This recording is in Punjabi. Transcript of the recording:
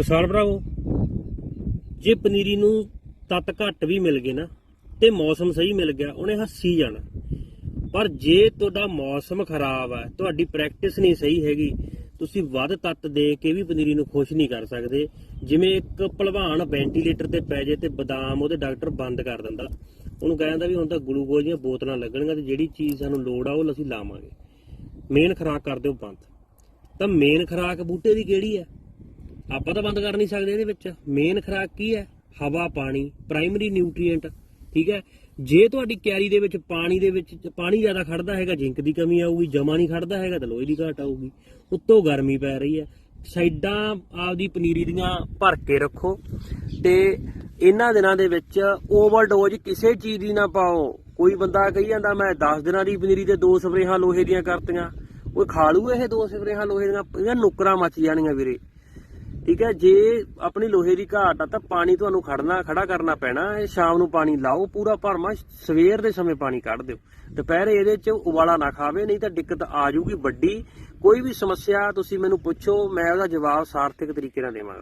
ਕਿਸਾਨ ਭਰਾਵੋ, ਜੇ ਪਨੀਰੀ ਨੂੰ ਤੱਤ ਘੱਟ ਵੀ ਮਿਲ ਗਏ ਨਾ ਤੇ ਮੌਸਮ ਸਹੀ ਮਿਲ ਗਿਆ, ਉਹਨੇ ਹੱਸੀ ਜਾਣਾ। ਪਰ ਜੇ ਤੁਹਾਡਾ ਮੌਸਮ ਖਰਾਬ ਹੈ, ਤੁਹਾਡੀ ਪ੍ਰੈਕਟਿਸ ਨਹੀਂ ਸਹੀ ਹੈਗੀ, ਤੁਸੀਂ ਵੱਧ ਤੱਤ ਦੇ ਕੇ ਵੀ ਪਨੀਰੀ ਨੂੰ ਖੁਸ਼ ਨਹੀਂ ਕਰ ਸਕਦੇ। ਜਿਵੇਂ ਇੱਕ ਭਲਵਾਨ ਵੈਂਟੀਲੇਟਰ ਤੇ ਪੈ ਜੇ ਤੇ ਬਦਾਮ ਉਹਦੇ ਡਾਕਟਰ ਬੰਦ ਕਰ ਦਿੰਦਾ। ਉਹਨੂੰ ਕਹਿੰਦਾ ਵੀ ਹੁਣ ਤਾਂ ਗਲੂਕੋਜ਼ ਦੀਆਂ ਬੋਤਲਾਂ ਲੱਗਣਗੀਆਂ ਤੇ ਜਿਹੜੀ ਚੀਜ਼ ਸਾਨੂੰ ਲੋੜ ਆ, ਉਹ ਅਸੀਂ ਲਾਵਾਂਗੇ। ਮੇਨ ਖੁਰਾਕ ਕਰ ਦਿਓ ਬੰਦ। ਤਾਂ ਮੇਨ ਖੁਰਾਕ ਬੂਟੇ ਦੀ ਕਿਹੜੀ ਹੈ? ਆਪਾਂ ਤਾਂ ਬੰਦ ਕਰ ਨਹੀਂ ਸਕਦੇ ਇਹਦੇ ਵਿੱਚ। ਮੇਨ ਖੁਰਾਕ ਕੀ ਹੈ? ਹਵਾ, ਪਾਣੀ ਪ੍ਰਾਇਮਰੀ ਨਿਊਟ੍ਰੀਐਂਟ ਠੀਕ ਹੈ? ਜੇ ਤੁਹਾਡੀ ਕੈਰੀ ਦੇ ਵਿੱਚ ਪਾਣੀ ਦੇ ਵਿੱਚ ਪਾਣੀ ਜ਼ਿਆਦਾ ਖੜਦਾ ਹੈਗਾ, ਜ਼ਿੰਕ ਦੀ ਕਮੀ ਆਊਗੀ, ਜਮਾ ਨਹੀਂ ਖੜਦਾ ਹੈਗਾ, ਤਾਂ ਲੋਹੇ ਦੀ ਘਾਟ ਆਊਗੀ। ਉੱਤੋਂ ਗਰਮੀ ਪੈ ਰਹੀ ਹੈ। ਸਾਈਡਾਂ ਆਪਦੀ ਪਨੀਰੀ ਦੀਆਂ ਭਰ ਕੇ ਰੱਖੋ ਤੇ ਇਹਨਾਂ ਦਿਨਾਂ ਦੇ ਵਿੱਚ ਓਵਰਡੋਜ਼ ਕਿਸੇ ਚੀਜ਼ ਦੀ ਨਾ ਪਾਓ। ਕੋਈ ਬੰਦਾ ਕਹੀ ਜਾਂਦਾ, ਮੈਂ 10 ਦਿਨਾਂ ਦੀ ਪਨੀਰੀ ਤੇ ਦੋ ਸਪਰੇਹਾਂ ਲੋਹੇ ਦੀਆਂ ਕਰਤੀਆਂ। ਕੋਈ ਖਾ ਲੂ ਇਹ ਦੋ ਸਪਰੇਹਾਂ ਲੋਹੇ ਦੀਆਂ, ਇਹਦੀਆਂ ਨੁਕਰਾਂ ਮੱਚ ਜਾਣੀਆਂ ਵੀਰੇ। ਠੀਕ ਹੈ, ਜੇ ਆਪਣੀ ਲੋਹੇ ਦੀ ਘਾਟ ਆ ਤਾਂ ਪਾਣੀ ਤੁਹਾਨੂੰ ਖੜਨਾ, ਖੜਾ ਕਰਨਾ ਪੈਣਾ, ਇਹ ਸ਼ਾਮ ਨੂੰ ਪਾਣੀ ਲਾਓ, ਪੂਰਾ ਭਰਮਾ ਸਵੇਰ ਦੇ ਸਮੇਂ ਪਾਣੀ ਕੱਢ ਦਿਓ। ਦੁਪਹਿਰੇ ਇਹਦੇ 'ਚ ਉਬਾਲਾ ਨਾ ਖਾਵੇ, ਨਹੀਂ ਤਾਂ ਦਿੱਕਤ ਆ ਜਾਊਗੀ ਵੱਡੀ। ਕੋਈ ਵੀ ਸਮੱਸਿਆ ਤੁਸੀਂ ਮੈਨੂੰ ਪੁੱਛੋ, ਮੈਂ ਉਹਦਾ ਜਵਾਬ ਸਾਰਥਕ ਤਰੀਕੇ ਨਾਲ ਦੇਵਾਂਗਾ।